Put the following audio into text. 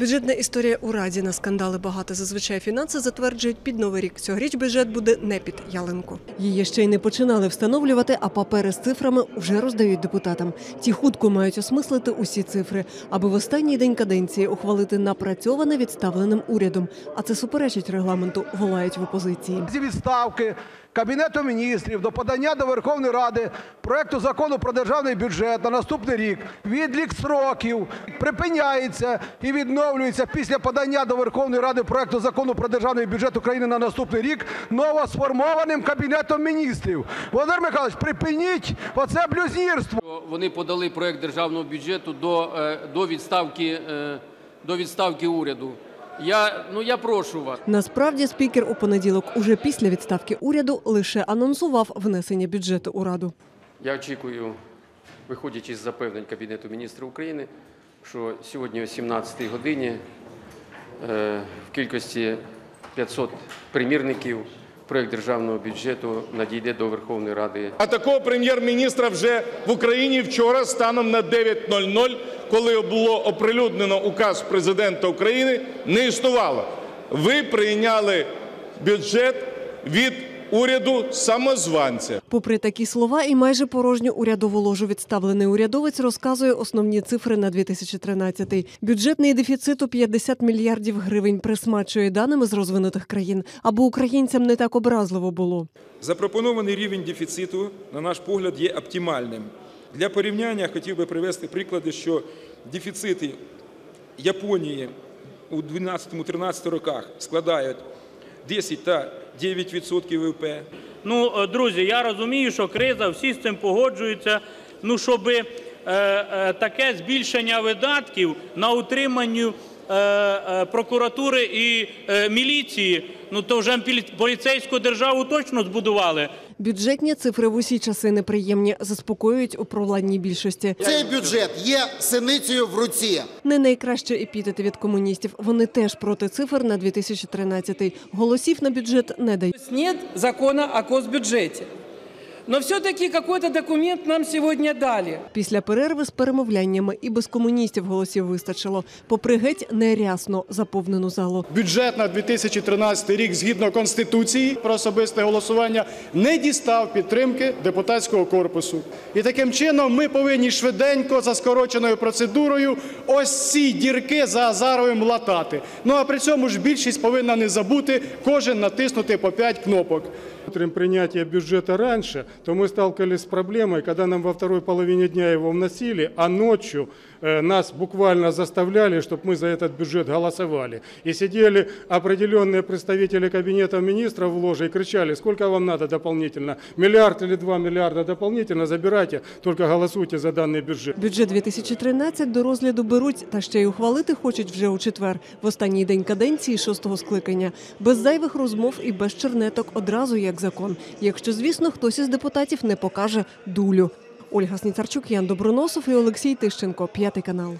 Бюджетна історія у Раді на скандали багато. Зазвичай фінанси затверджують під новий рік. Цьогоріч бюджет буде не під ялинку. Її ще й не починали встановлювати, а папери з цифрами вже роздають депутатам. Ті хутко мають осмислити усі цифри, аби в останній день каденції ухвалити напрацьоване відставленим урядом. А це суперечить регламенту, волають в опозиції. Зі відставки Кабінету міністрів до подання до Верховної Ради проекту закону про державний бюджет на наступний рік відлік сроків припиняється і відновлюється після подання до Верховної Ради проекту закону про державний бюджет України на наступний рік новосформованим Кабінетом міністрів. Володимир Михайлович, припиніть оце блюзнірство. Вони подали проект державного бюджету до, е, до, відставки, е, до відставки уряду. Я, ну, я прошу вас. Насправді спікер у понеділок, уже після відставки уряду, лише анонсував внесення бюджету у раду. Я очікую, виходячи з запевнень Кабінету міністрів України, що сьогодні о 17-й годині е, в кількості 500 примірників проект державного бюджету надійде до Верховної Ради А такого прем'єр-міністра вже в Україні вчора станом на 9.00, коли було оприлюднено указ президента України, не існувало. Ви прийняли бюджет від уряду самозванця. Попри такі слова і майже порожню урядову ложу відставлений урядовець розказує основні цифри на 2013-й. Бюджетний дефіцит у 50 мільярдів гривень присмачує даними з розвинутих країн, аби українцям не так образливо було. Запропонований рівень дефіциту, на наш погляд, є оптимальним. Для порівняння хотів би привести приклади, що дефіцити Японії у 12-13 роках складають 10 та 9% ВВП. Ну, е, друзі, я розумію, що криза, всі з цим погоджуються. Ну, щоб е, е, таке збільшення видатків на утриманню прокуратури і е, міліції, ну то вже поліцейську державу точно збудували. Бюджетні цифри в усі часи неприємні, заспокоюють у провладній бюджеті. Цей бюджет є синицею в руці. Не найкраще епітети від комуністів. Вони теж проти цифр на 2013-й. Голосів на бюджет не дають. нет закона о госбюджете. Но все-таки какой-то документ нам сегодня дали. Після перерви з перемовляннями і без комуністів голосів вистачило. Попри геть нерясно заповнену залу. Бюджет на 2013 рік згідно конституції про особисте голосування не дістав підтримки депутатського корпусу. І таким чином ми повинні швиденько за скороченою процедурою ось ці дірки за Азаровим латати. Ну а при цьому ж більшість повинна не забути кожен натиснути по 5 кнопок. Смотрим принятие бюджета раньше, то мы сталкивались с проблемой, когда нам во второй половине дня его вносили, а ночью э, нас буквально заставляли, чтобы мы за этот бюджет голосовали. И сидели определенные представители кабинета министров в ложе и кричали, сколько вам надо дополнительно, миллиард или два миллиарда дополнительно, забирайте, только голосуйте за данный бюджет. Бюджет 2013 до розгляду беруть та ще й ухвалити хочуть вже у четвер, в останній день каденції шостого скликання. Без зайвих розмов і без чернеток одразу як закон. Якщо, звісно, хтось із депутатів не покаже дулю. Ольга Сніцарчук, Ян Доброносов і Олексій Тищенко. П'ятий канал.